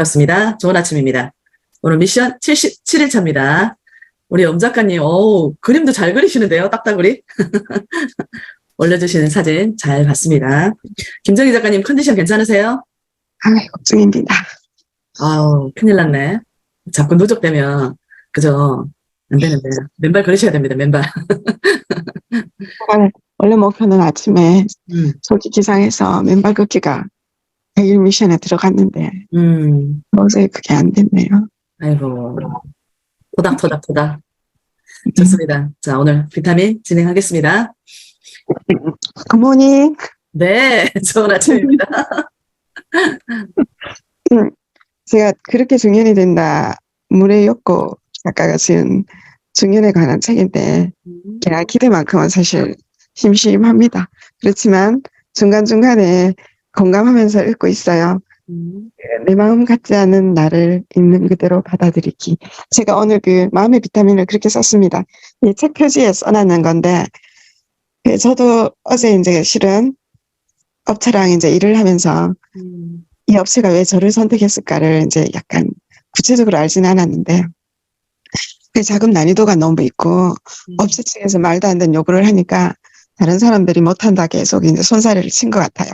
반갑습니다. 좋은 아침입니다. 오늘 미션 77일 차입니다. 우리 엄 작가님, 오 그림도 잘 그리시는데요, 딱따구리. 올려주시는 사진 잘 봤습니다. 김정희 작가님 컨디션 괜찮으세요? 아, 걱정입니다. 아우, 큰일 났네. 자꾸 누적되면, 그죠? 안 되는데. 맨발 걸으셔야 됩니다, 맨발. 원래, 목표는 아침에 음, 조기 기상해서 맨발 걷기가 100일 미션에 들어갔는데 음, 어제 그게 안 됐네요. 아이고. 토닥토닥 토닥. 좋습니다. 자, 오늘 비타민 진행하겠습니다. 굿모닝. 네, 좋은 아침입니다. 제가 그렇게 중년이 된다. 물에 엮고 작가가 지은 중년에 관한 책인데 걔가 기대만큼은 사실 심심합니다. 그렇지만 중간중간에 공감하면서 읽고 있어요. 음, 내 마음 같지 않은 나를 있는 그대로 받아들이기. 제가 오늘 그 마음의 비타민을 그렇게 썼습니다. 이책 표지에 써놨는 건데, 그 저도 어제 이제 실은 업체랑 이제 일을 하면서 음, 이 업체가 왜 저를 선택했을까를 이제 약간 구체적으로 알지는 않았는데, 그 자금 난이도가 너무 있고, 음. 업체 측에서 말도 안 되는 요구를 하니까 다른 사람들이 못한다 계속 이제 손사래를 친 것 같아요.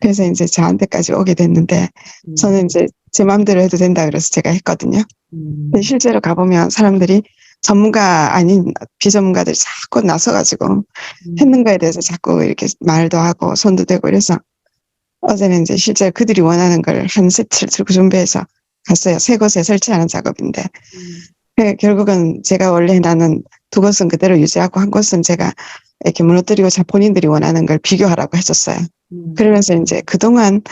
그래서 이제 저한테까지 오게 됐는데, 음, 저는 이제 제 마음대로 해도 된다 그래서 제가 했거든요. 음, 근데 실제로 가보면 사람들이 전문가 아닌 비전문가들이 자꾸 나서가지고 음, 했는 거에 대해서 자꾸 이렇게 말도 하고 손도 대고 이래서 어제는 이제 실제 그들이 원하는 걸 한 세트를 들고 준비해서 갔어요. 세 곳에 설치하는 작업인데. 음, 그 결국은 제가 원래 나는 두 곳은 그대로 유지하고 한 곳은 제가 이렇게 무너뜨리고 자 본인들이 원하는 걸 비교하라고 했었어요. 음, 그러면서 이제 그동안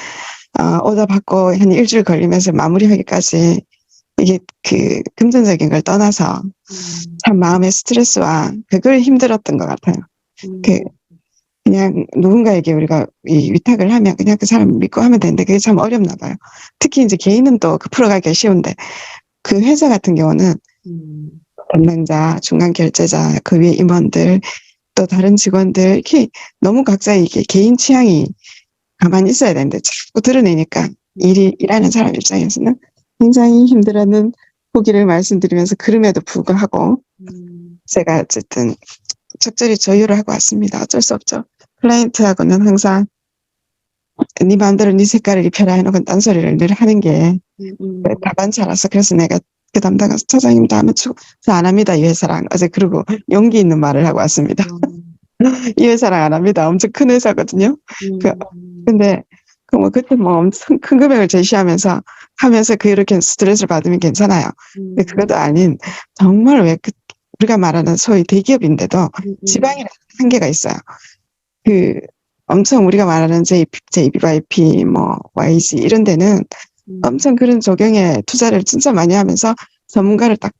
어, 오다 받고 한 일주일 걸리면서 마무리하기까지 이게 그 금전적인 걸 떠나서 음, 참 마음의 스트레스와 그걸 힘들었던 것 같아요. 음, 그 그냥 누군가에게 우리가 이 위탁을 하면 그냥 그 사람 믿고 하면 되는데 그게 참 어렵나 봐요. 특히 이제 개인은 또 그 풀어가기가 쉬운데 그 회사 같은 경우는 음, 담당자, 중간 결제자, 그 위에 임원들, 또 다른 직원들, 이렇게 너무 각자 이게 개인 취향이 가만히 있어야 되는데 자꾸 드러내니까 일이, 일하는 사람 입장에서는 굉장히 힘들어하는 후기를 말씀드리면서 그럼에도 불구하고 음, 제가 어쨌든 적절히 조율을 하고 왔습니다. 어쩔 수 없죠. 클라이언트하고는 항상 네 마음대로 네 색깔을 입혀라 해놓고 딴소리를 늘 하는 게 음, 음, 다반차라서 그래서 내가 그 담당 차장님 다음에 저안 합니다. 이 회사랑. 어제 그러고 용기 있는 말을 하고 왔습니다. 이 회사랑 안 합니다. 엄청 큰 회사거든요. 음, 그- 근데 그 뭐 그때 뭐 엄청 큰 금액을 제시하면서 하면서 그렇게 스트레스를 받으면 괜찮아요. 음, 근데 그것도 아닌 정말 왜 그, 우리가 말하는 소위 대기업인데도 음, 음, 지방이라는 한계가 있어요. 그 엄청 우리가 말하는 JP, JBYP 뭐 YG 이런 데는 음, 엄청 그런 조경에 투자를 진짜 많이 하면서 전문가를 딱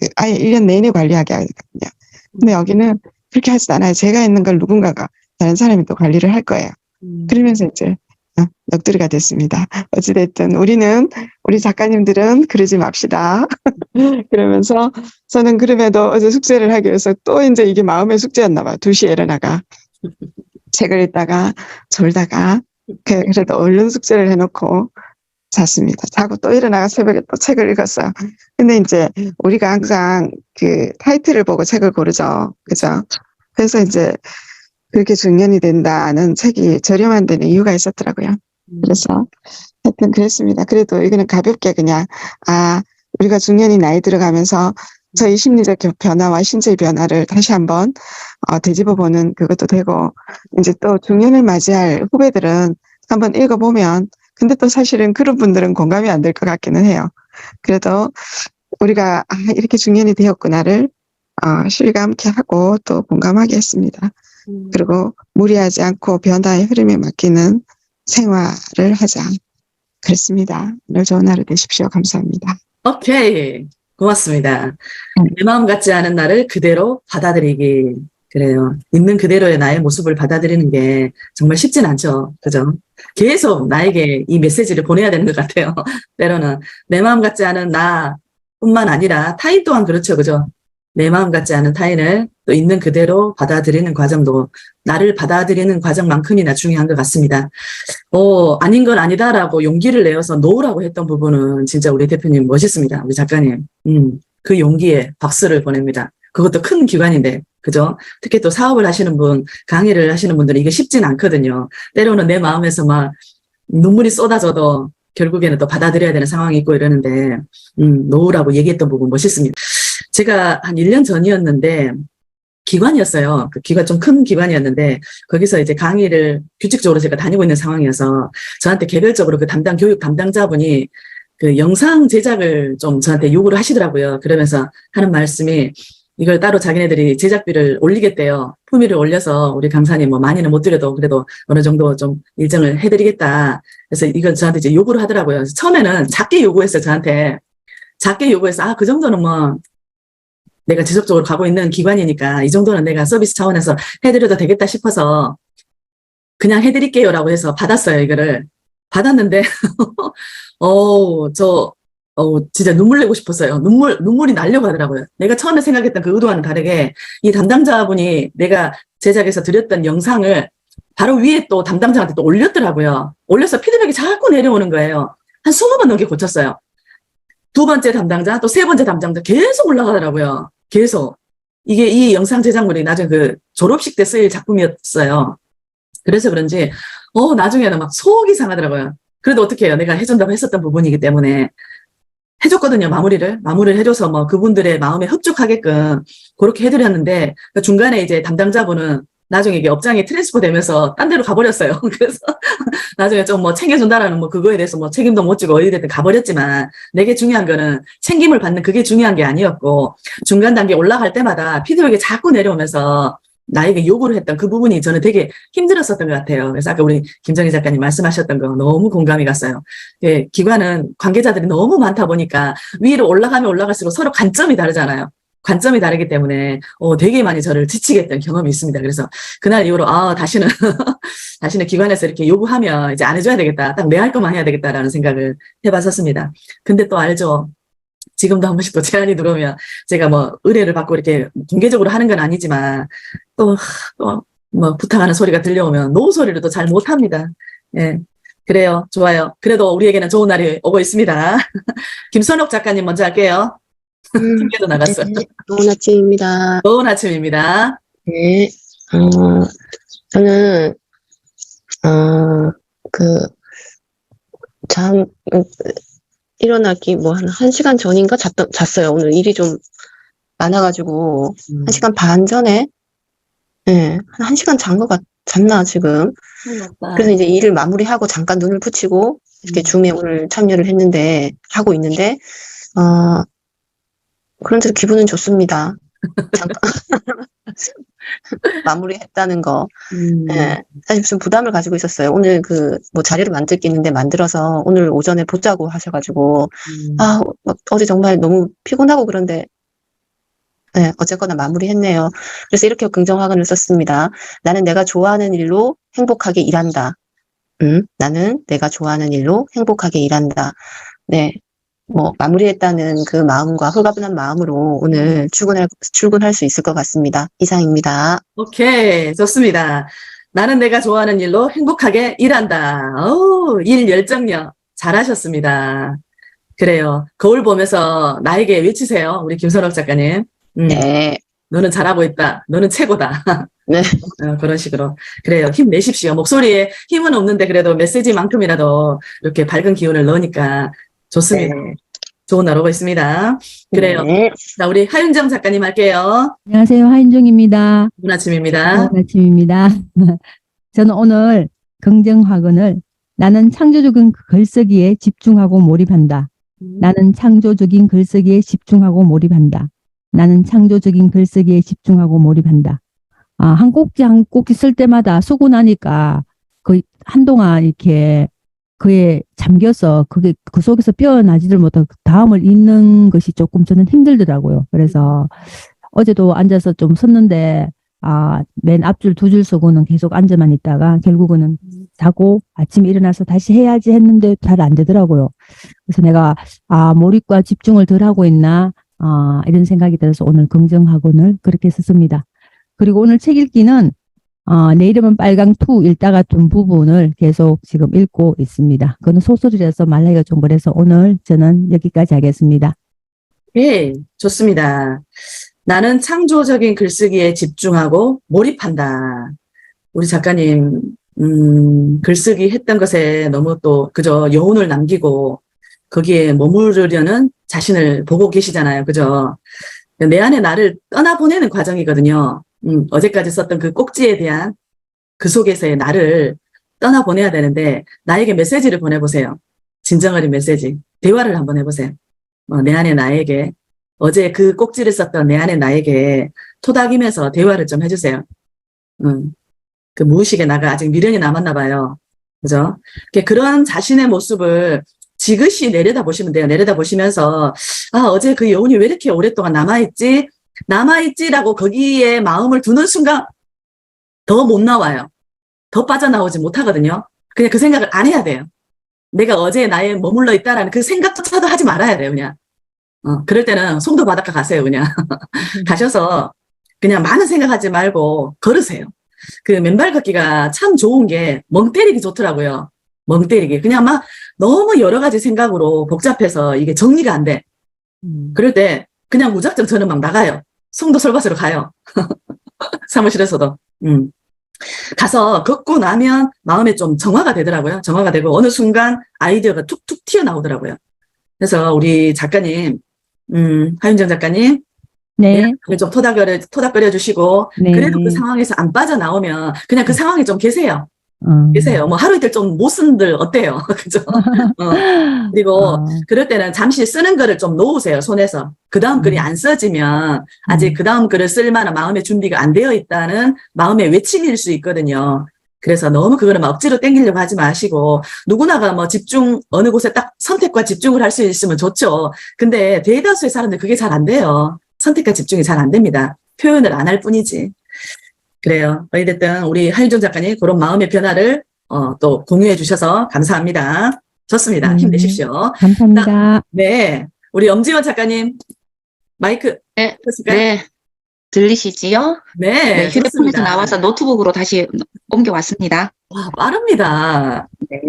그 아예 1년 내내 관리하게 하거든요. 근데 여기는 그렇게 하지 않아요. 제가 있는 걸 누군가가 다른 사람이 또 관리를 할 거예요. 음, 그러면서 이제 어, 넋두리가 됐습니다. 어찌됐든 우리는 우리 작가님들은 그러지 맙시다. 그러면서 저는 그럼에도 어제 숙제를 하기 위해서 또 이제 이게 마음의 숙제였나 봐요. 2시에 일어나가 책을 읽다가 졸다가 그- 그래도 얼른 숙제를 해놓고 잤습니다. 자고 또 일어나가 새벽에 또 책을 읽었어요. 근데 이제 우리가 항상 그 타이틀을 보고 책을 고르죠. 그죠? 그래서 이제 그렇게 중년이 된다는 책이 저렴한 데는 이유가 있었더라고요. 음, 그래서 하여튼 그랬습니다. 그래도 이거는 가볍게 그냥 아 우리가 중년이 나이 들어가면서 저희 심리적 겨- 변화와 신체 변화를 다시 한번 어, 되짚어 보는 그것도 되고 이제 또 중년을 맞이할 후배들은 한번 읽어보면 근데 또 사실은 그런 분들은 공감이 안 될 것 같기는 해요. 그래도 우리가 아 이렇게 중년이 되었구나를 어, 실감케 하고 또 공감하게 했습니다. 음, 그리고 무리하지 않고 변화의 흐름에 맡기는 생활을 하자. 그렇습니다. 오늘 좋은 하루 되십시오. 감사합니다. 오케이. 고맙습니다. 음. 내 마음 같지 않은 나를 그대로 받아들이기. 그래요. 있는 그대로의 나의 모습을 받아들이는 게 정말 쉽진 않죠. 그죠? 계속 나에게 이 메시지를 보내야 되는 것 같아요. 때로는 내 마음 같지 않은 나 뿐만 아니라 타인 또한 그렇죠. 그죠? 내 마음 같지 않은 타인을 또 있는 그대로 받아들이는 과정도 나를 받아들이는 과정만큼이나 중요한 것 같습니다. 어, 아닌 건 아니다라고 용기를 내어서 놓으라고 했던 부분은 진짜 우리 대표님 멋있습니다. 우리 작가님. 음, 그 용기에 박수를 보냅니다. 그것도 큰 기관인데, 그죠? 특히 또 사업을 하시는 분, 강의를 하시는 분들은 이게 쉽진 않거든요. 때로는 내 마음에서 막 눈물이 쏟아져도 결국에는 또 받아들여야 되는 상황이 있고 이러는데, 음, 놓으라고 얘기했던 부분 멋있습니다. 제가 한 1년 전이었는데, 기관이었어요. 그 기관 좀 큰 기관이었는데, 거기서 이제 강의를 규칙적으로 제가 다니고 있는 상황이어서, 저한테 개별적으로 그 담당, 교육 담당자분이 그 영상 제작을 좀 저한테 요구를 하시더라고요. 그러면서 하는 말씀이, 이걸 따로 자기네들이 제작비를 올리겠대요. 품위를 올려서 우리 강사님 뭐 많이는 못 드려도 그래도 어느 정도 좀 일정을 해드리겠다. 그래서 이걸 저한테 이제 요구를 하더라고요. 처음에는 작게 요구했어요, 저한테. 작게 요구해서, 아, 그 정도는 뭐, 내가 지속적으로 가고 있는 기관이니까 이 정도는 내가 서비스 차원에서 해드려도 되겠다 싶어서 그냥 해드릴게요라고 해서 받았어요, 이거를. 받았는데, 어우, 저, 어우, 진짜 눈물 내고 싶었어요. 눈물, 눈물이 나려고 하더라고요. 내가 처음에 생각했던 그 의도와는 다르게 이 담당자분이 내가 제작해서 드렸던 영상을 바로 위에 또 담당자한테 또 올렸더라고요. 올려서 피드백이 자꾸 내려오는 거예요. 한 20번 넘게 고쳤어요. 두 번째 담당자, 또 세 번째 담당자 계속 올라가더라고요. 계속. 이게 이 영상 제작물이 나중에 그 졸업식 때 쓰일 작품이었어요. 그래서 그런지, 어, 나중에는 막 속이 상하더라고요. 그래도 어떻게 해요? 내가 해준다고 했었던 부분이기 때문에. 해줬거든요, 마무리를. 마무리를 해줘서 뭐 그분들의 마음에 흡족하게끔 그렇게 해드렸는데, 그 중간에 이제 담당자분은 나중에 이게 업장이 트랜스퍼 되면서 딴 데로 가버렸어요. 그래서 나중에 좀 뭐 챙겨준다라는 뭐 그거에 대해서 뭐 책임도 못 지고 어디든 가버렸지만 내게 중요한 거는 챙김을 받는 그게 중요한 게 아니었고 중간 단계 올라갈 때마다 피드백이 자꾸 내려오면서 나에게 요구를 했던 그 부분이 저는 되게 힘들었었던 것 같아요. 그래서 아까 우리 김정희 작가님 말씀하셨던 거 너무 공감이 갔어요. 예, 기관은 관계자들이 너무 많다 보니까 위로 올라가면 올라갈수록 서로 관점이 다르잖아요. 관점이 다르기 때문에 어, 되게 많이 저를 지치게 했던 경험이 있습니다. 그래서 그날 이후로 아 다시는 다시는 기관에서 이렇게 요구하면 이제 안 해줘야 되겠다. 딱 내 할 것만 해야 되겠다라는 생각을 해봤었습니다. 근데 또 알죠. 지금도 한 번씩 또 제안이 들어오면 제가 뭐 의뢰를 받고 이렇게 공개적으로 하는 건 아니지만 또 또 뭐 부탁하는 소리가 들려오면 노 소리를 또 잘 못합니다. 예. 그래요. 좋아요. 그래도 우리에게는 좋은 날이 오고 있습니다. 김선옥 작가님 먼저 할게요. 음, 튕겨도 나갔어요. 네, 좋은 아침입니다. 좋은 아침입니다. 네, 어, 저는, 어, 그, 잠, 음, 일어나기 뭐 한, 한 시간 전인가 잤, 잤어요. 오늘 일이 좀 많아가지고, 음. 한 시간 반 전에, 예, 한, 한 시간 잔 것 같, 잤나, 지금. 그래서 이제 일을 마무리하고 잠깐 눈을 붙이고, 이렇게 음. 줌에 오늘 참여를 했는데, 하고 있는데, 어, 그런데도 기분은 좋습니다. 잠깐 마무리했다는 거. 음. 예. 사실 무슨 부담을 가지고 있었어요. 오늘 그 뭐 자료를 만들 게 있는데 만들어서 오늘 오전에 보자고 하셔가지고 음. 아막 어제 정말 너무 피곤하고 그런데 예, 어쨌거나 마무리했네요. 그래서 이렇게 긍정학원을 썼습니다. 나는 내가 좋아하는 일로 행복하게 일한다. 음, 나는 내가 좋아하는 일로 행복하게 일한다. 네. 뭐, 마무리했다는 그 마음과 홀가분한 마음으로 오늘 출근할, 출근할 수 있을 것 같습니다. 이상입니다. 오케이, 좋습니다. 나는 내가 좋아하는 일로 행복하게 일한다. 오, 일 열정력 잘하셨습니다. 그래요. 거울 보면서 나에게 외치세요. 우리 김선옥 작가님. 음, 네. 너는 잘하고 있다. 너는 최고다. 네. 어, 그런 식으로. 그래요. 힘내십시오. 목소리에 힘은 없는데 그래도 메시지만큼이라도 이렇게 밝은 기운을 넣으니까 좋습니다. 네. 좋은 날 오고 있습니다. 그래요. 네. 자, 우리 하윤정 작가님 할게요. 안녕하세요. 하인종입니다. 좋은 아침입니다. 좋은 아침입니다. 저는 오늘 긍정학원을 나는 창조적인 글쓰기에 집중하고 몰입한다. 나는 창조적인 글쓰기에 집중하고 몰입한다. 나는 창조적인 글쓰기에 집중하고 몰입한다. 아, 한 꼭지 한 꼭지 쓸 때마다 쓰고 나니까 거의 한동안 이렇게 그에 잠겨서 그게 그 속에서 뼈어나지를 못하고 그 다음을 읽는 것이 조금 저는 힘들더라고요. 그래서 어제도 앉아서 좀 썼는데 아, 맨 앞줄 두줄 쓰고는 계속 앉아만 있다가 결국은 자고 아침에 일어나서 다시 해야지 했는데 잘 안 되더라고요. 그래서 내가 아, 몰입과 집중을 덜 하고 있나 아, 이런 생각이 들어서 오늘 긍정학원을 그렇게 썼습니다. 그리고 오늘 책 읽기는 어, 내 이름은 빨강 2 읽다가 좀 부분을 계속 지금 읽고 있습니다. 그거는 소설이라서 말하기가 좀 그래서 오늘 저는 여기까지 하겠습니다. 예, 좋습니다. 나는 창조적인 글쓰기에 집중하고 몰입한다. 우리 작가님, 음, 글쓰기 했던 것에 너무 또 그저 여운을 남기고 거기에 머무르려는 자신을 보고 계시잖아요. 그죠? 내 안에 나를 떠나보내는 과정이거든요. 음, 어제까지 썼던 그 꼭지에 대한 그 속에서의 나를 떠나보내야 되는데 나에게 메시지를 보내보세요. 진정 어린 메시지. 대화를 한번 해보세요. 어, 내 안에 나에게 어제 그 꼭지를 썼던 내 안에 나에게 토닥이면서 대화를 좀 해주세요. 음, 그 무의식의 나가 아직 미련이 남았나 봐요. 그죠? 그런 자신의 모습을 지그시 내려다 보시면 돼요. 내려다 보시면서 아 어제 그 여운이 왜 이렇게 오랫동안 남아있지? 남아있지라고 거기에 마음을 두는 순간 더 못 나와요. 더 빠져나오지 못하거든요. 그냥 그 생각을 안 해야 돼요. 내가 어제 나에 머물러 있다라는 그 생각조차도 하지 말아야 돼요, 그냥. 어, 그럴 때는 송도 바닷가 가세요, 그냥. 가셔서 그냥 많은 생각하지 말고 걸으세요. 그 맨발 걷기가 참 좋은 게 멍 때리기 좋더라고요. 멍 때리기. 그냥 막 너무 여러 가지 생각으로 복잡해서 이게 정리가 안 돼. 그럴 때 그냥 무작정 저는 막 나가요. 송도 설밭으로 가요. 사무실에서도. 음. 가서 걷고 나면 마음에 좀 정화가 되더라고요. 정화가 되고 어느 순간 아이디어가 툭툭 튀어나오더라고요. 그래서 우리 작가님, 음, 하윤정 작가님, 네, 네, 좀 토닥거려, 토닥거려 주시고, 네. 그래도 그 상황에서 안 빠져나오면 그냥 그 상황에 좀 계세요. 어. 계세요. 뭐 하루 이틀 좀 못 쓴들 어때요? 그죠? 어. 그리고 어, 그럴 때는 잠시 쓰는 거를 좀 놓으세요, 손에서. 그 다음 글이 음. 안 써지면 아직 음. 그 다음 글을 쓸 만한 마음의 준비가 안 되어 있다는 마음의 외침일 수 있거든요. 그래서 너무 그거를 막 억지로 땡기려고 하지 마시고, 누구나가 뭐 집중, 어느 곳에 딱 선택과 집중을 할 수 있으면 좋죠. 근데 대다수의 사람들 그게 잘 안 돼요. 선택과 집중이 잘 안 됩니다. 표현을 안 할 뿐이지. 그래요. 어찌됐든 우리 하윤정 작가님 그런 마음의 변화를 어, 또 공유해 주셔서 감사합니다. 좋습니다. 음. 힘내십시오. 감사합니다. 네. 우리 엄지원 작가님, 마이크. 네. 켰을까요? 네. 들리시지요? 네. 네, 휴대폰에서 좋습니다. 나와서 노트북으로 다시 옮겨왔습니다. 와, 빠릅니다. 네.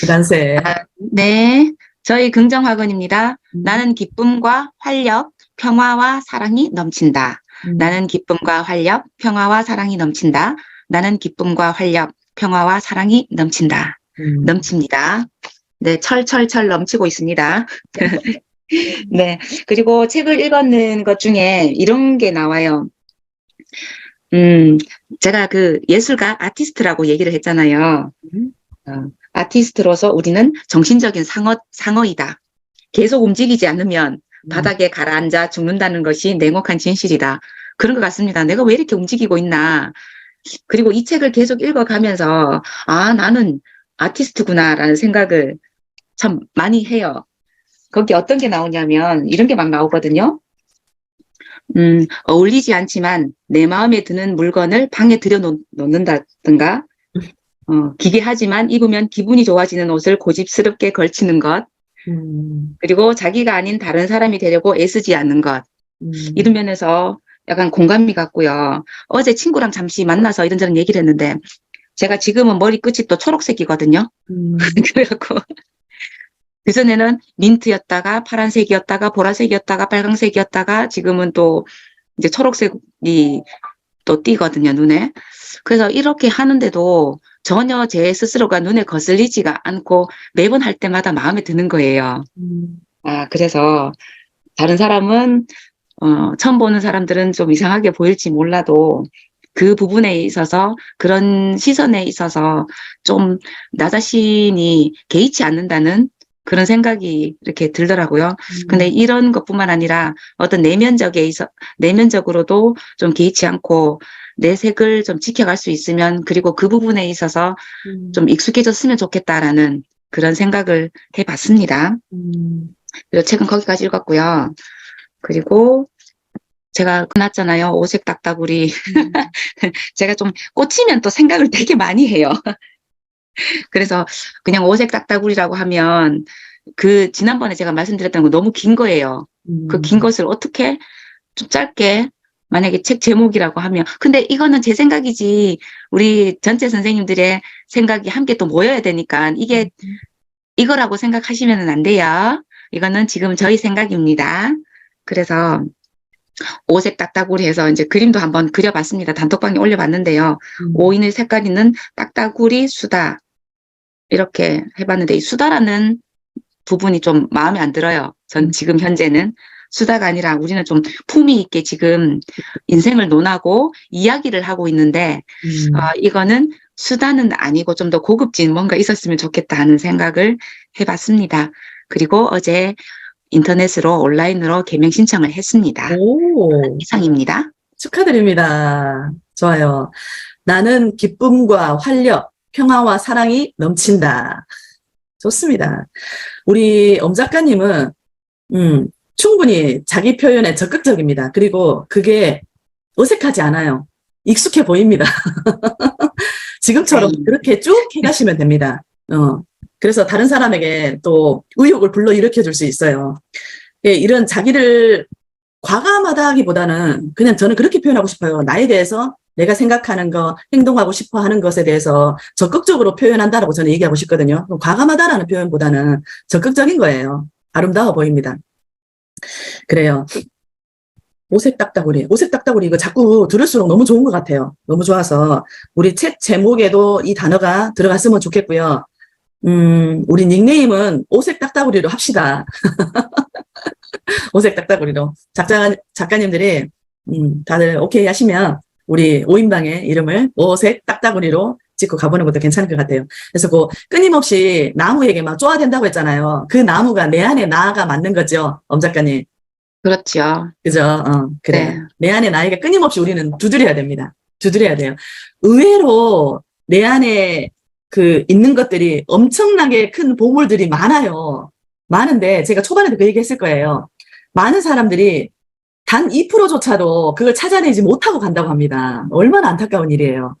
그단세. 아, 네. 저희 긍정학원입니다. 음. 나는 기쁨과 활력, 평화와 사랑이 넘친다. 음. 나는 기쁨과 활력, 평화와 사랑이 넘친다. 나는 기쁨과 활력, 평화와 사랑이 넘친다. 음. 넘칩니다. 네, 철철철 넘치고 있습니다. 네. 그리고 책을 읽었는 것 중에 이런 게 나와요. 음, 제가 그 예술가 아티스트라고 얘기를 했잖아요. 음. 어, 아티스트로서 우리는 정신적인 상어, 상어이다. 계속 움직이지 않으면 바닥에 가라앉아 죽는다는 것이 냉혹한 진실이다. 그런 것 같습니다. 내가 왜 이렇게 움직이고 있나. 그리고 이 책을 계속 읽어가면서, 아, 나는 아티스트구나라는 생각을 참 많이 해요. 거기 어떤 게 나오냐면, 이런 게 막 나오거든요. 음, 어울리지 않지만 내 마음에 드는 물건을 방에 들여놓는다든가, 어, 기괴하지만 입으면 기분이 좋아지는 옷을 고집스럽게 걸치는 것, 음. 그리고 자기가 아닌 다른 사람이 되려고 애쓰지 않는 것. 음. 이런 면에서 약간 공감이 갔고요. 어제 친구랑 잠시 만나서 이런저런 얘기를 했는데, 제가 지금은 머리 끝이 또 초록색이거든요. 음. 그래갖고, 그전에는 민트였다가 파란색이었다가 보라색이었다가 빨강색이었다가 지금은 또 이제 초록색이 또 띄거든요, 눈에. 그래서 이렇게 하는데도 전혀 제 스스로가 눈에 거슬리지가 않고 매번 할 때마다 마음에 드는 거예요. 음. 아, 그래서 다른 사람은, 어, 처음 보는 사람들은 좀 이상하게 보일지 몰라도 그 부분에 있어서 그런 시선에 있어서 좀 나 자신이 개의치 않는다는 그런 생각이 이렇게 들더라고요. 근데 이런 것뿐만 아니라 어떤 내면적에 있어, 내면적으로도 좀 개의치 않고 내 색을 좀 지켜갈 수 있으면 그리고 그 부분에 있어서 음. 좀 익숙해졌으면 좋겠다라는 그런 생각을 해봤습니다. 음. 그래서 책은 거기까지 읽었고요. 그리고 제가 끝났잖아요. 오색 딱따구리. 음. 제가 좀 꽂히면 또 생각을 되게 많이 해요. 그래서 그냥 오색 딱따구리라고 하면 그 지난번에 제가 말씀드렸던 거 너무 긴 거예요. 음. 그긴 것을 어떻게 좀 짧게 만약에 책 제목이라고 하면 근데 이거는 제 생각이지 우리 전체 선생님들의 생각이 함께 또 모여야 되니까 이게 이거라고 생각하시면 안 돼요. 이거는 지금 저희 생각입니다. 그래서 오색 딱따구리 해서 이제 그림도 한번 그려봤습니다. 단톡방에 올려봤는데요. 음. 오인의 색깔이는 딱따구리 수다 이렇게 해봤는데 이 수다라는 부분이 좀 마음에 안 들어요. 전 지금 현재는 수다가 아니라 우리는 좀 품위 있게 지금 인생을 논하고 이야기를 하고 있는데 음. 아, 이거는 수다는 아니고 좀 더 고급진 뭔가 있었으면 좋겠다 하는 생각을 해봤습니다. 그리고 어제 인터넷으로 온라인으로 개명 신청을 했습니다. 오, 이상입니다. 축하드립니다. 좋아요. 나는 기쁨과 활력, 평화와 사랑이 넘친다. 좋습니다. 우리 엄 작가님은, 음, 충분히 자기 표현에 적극적입니다. 그리고 그게 어색하지 않아요. 익숙해 보입니다. 지금처럼 네. 그렇게 쭉 해가시면 됩니다. 어. 그래서 다른 사람에게 또 의욕을 불러일으켜 줄 수 있어요. 예, 이런 자기를 과감하다기보다는 그냥 저는 그렇게 표현하고 싶어요. 나에 대해서 내가 생각하는 거, 행동하고 싶어 하는 것에 대해서 적극적으로 표현한다라고 저는 얘기하고 싶거든요. 과감하다라는 표현보다는 적극적인 거예요. 아름다워 보입니다. 그래요. 오색 딱따구리. 오색 딱따구리 이거 자꾸 들을수록 너무 좋은 것 같아요. 너무 좋아서 우리 책 제목에도 이 단어가 들어갔으면 좋겠고요. 음, 우리 닉네임은 오색 딱따구리로 합시다. 오색 딱따구리로. 작가, 작가님들이, 음, 다들 오케이 하시면 우리 오인방의 이름을 오색 딱따구리로 짓고 가보는 것도 괜찮을 것 같아요. 그래서 그 끊임없이 나무에게 막 쪼아댄다고 했잖아요. 그 나무가 내 안에 나가 맞는 거죠. 엄 작가님. 그렇죠. 그죠? 어, 그래. 네. 내 안에 나에게 끊임없이 우리는 두드려야 됩니다. 두드려야 돼요. 의외로 내 안에 그 있는 것들이 엄청나게 큰 보물들이 많아요. 많은데 제가 초반에도 그 얘기 했을 거예요. 많은 사람들이 단 2%조차도 그걸 찾아내지 못하고 간다고 합니다. 얼마나 안타까운 일이에요.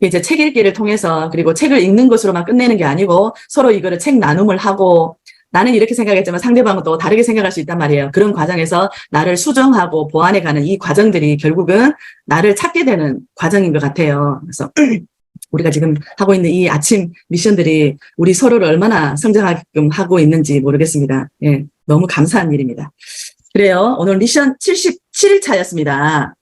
이제 책 읽기를 통해서 그리고 책을 읽는 것으로만 끝내는 게 아니고 서로 이거를 책 나눔을 하고 나는 이렇게 생각했지만 상대방은 또 다르게 생각할 수 있단 말이에요. 그런 과정에서 나를 수정하고 보완해가는 이 과정들이 결국은 나를 찾게 되는 과정인 것 같아요. 그래서 우리가 지금 하고 있는 이 아침 미션들이 우리 서로를 얼마나 성장하게끔 하고 있는지 모르겠습니다. 예, 너무 감사한 일입니다. 그래요. 오늘 미션 77일 차였습니다.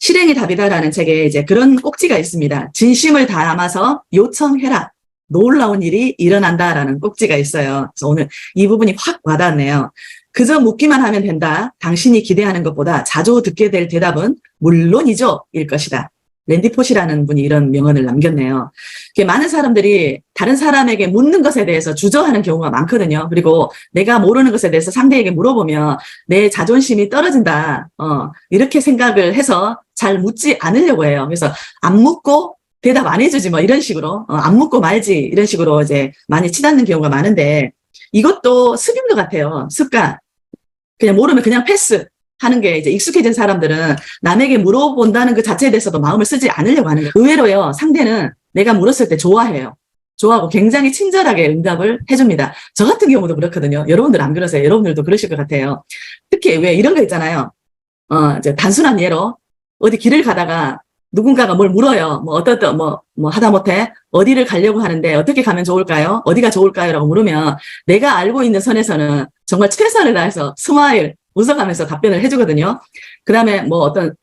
실행이 답이다라는 책에 이제 그런 꼭지가 있습니다. 진심을 담아서 요청해라. 놀라운 일이 일어난다라는 꼭지가 있어요. 그래서 오늘 이 부분이 확 와닿네요. 그저 묻기만 하면 된다. 당신이 기대하는 것보다 자주 듣게 될 대답은 물론이죠. 일 것이다. 랜디 포시라는 분이 이런 명언을 남겼네요. 많은 사람들이 다른 사람에게 묻는 것에 대해서 주저하는 경우가 많거든요. 그리고 내가 모르는 것에 대해서 상대에게 물어보면 내 자존심이 떨어진다. 어, 이렇게 생각을 해서 잘 묻지 않으려고 해요. 그래서 안 묻고 대답 안 해주지 뭐 이런 식으로 어, 안 묻고 말지 이런 식으로 이제 많이 치닫는 경우가 많은데 이것도 습인 것 같아요. 습관. 그냥 모르면 그냥 패스. 하는 게 이제 익숙해진 사람들은 남에게 물어본다는 그 자체에 대해서도 마음을 쓰지 않으려고 하는 거예요. 의외로요, 상대는 내가 물었을 때 좋아해요. 좋아하고 굉장히 친절하게 응답을 해줍니다. 저 같은 경우도 그렇거든요. 여러분들 안 그러세요? 여러분들도 그러실 것 같아요. 특히 왜 이런 거 있잖아요. 어, 이제 단순한 예로 어디 길을 가다가 누군가가 뭘 물어요. 뭐 어떻다 뭐, 뭐 하다 못해 어디를 가려고 하는데 어떻게 가면 좋을까요? 어디가 좋을까요? 라고 물으면 내가 알고 있는 선에서는 정말 최선을 다해서 스마일, 웃어가면서 답변을 해주거든요. 그 다음에 뭐 어떤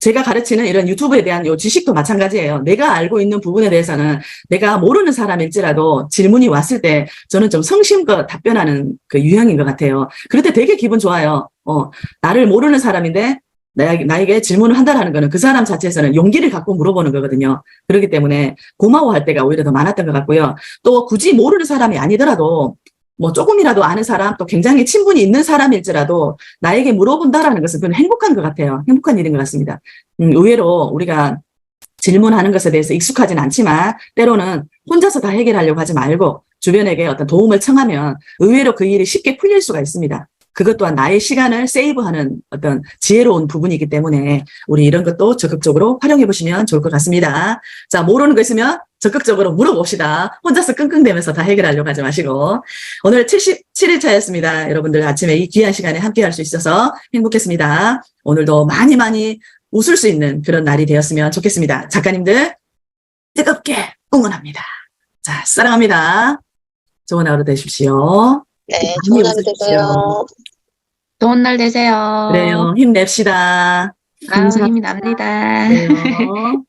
제가 가르치는 이런 유튜브에 대한 요 지식도 마찬가지예요. 내가 알고 있는 부분에 대해서는 내가 모르는 사람일지라도 질문이 왔을 때 저는 좀 성심껏 답변하는 그 유형인 것 같아요. 그럴 때 되게 기분 좋아요. 어, 나를 모르는 사람인데 나 에게, 나에게 질문을 한다라는 거는 그 사람 자체에서는 용기를 갖고 물어보는 거거든요. 그렇기 때문에 고마워할 때가 오히려 더 많았던 것 같고요. 또 굳이 모르는 사람이 아니더라도 뭐 조금이라도 아는 사람, 또 굉장히 친분이 있는 사람일지라도 나에게 물어본다라는 것은 그건 행복한 것 같아요. 행복한 일인 것 같습니다. 음, 의외로 우리가 질문하는 것에 대해서 익숙하진 않지만 때로는 혼자서 다 해결하려고 하지 말고 주변에게 어떤 도움을 청하면 의외로 그 일이 쉽게 풀릴 수가 있습니다. 그것 또한 나의 시간을 세이브하는 어떤 지혜로운 부분이기 때문에 우리 이런 것도 적극적으로 활용해 보시면 좋을 것 같습니다. 자, 모르는 거 있으면 적극적으로 물어봅시다. 혼자서 끙끙대면서 다 해결하려고 하지 마시고. 오늘 77일 차였습니다. 여러분들 아침에 이 귀한 시간에 함께 할 수 있어서 행복했습니다. 오늘도 많이 많이 웃을 수 있는 그런 날이 되었으면 좋겠습니다. 작가님들, 뜨겁게 응원합니다. 자, 사랑합니다. 좋은 하루 되십시오. 네, 많이 좋은 하루 웃으십시오. 되세요. 좋은 날 되세요. 그래요. 힘냅시다. 아유, 힘이 납니다. 그래요.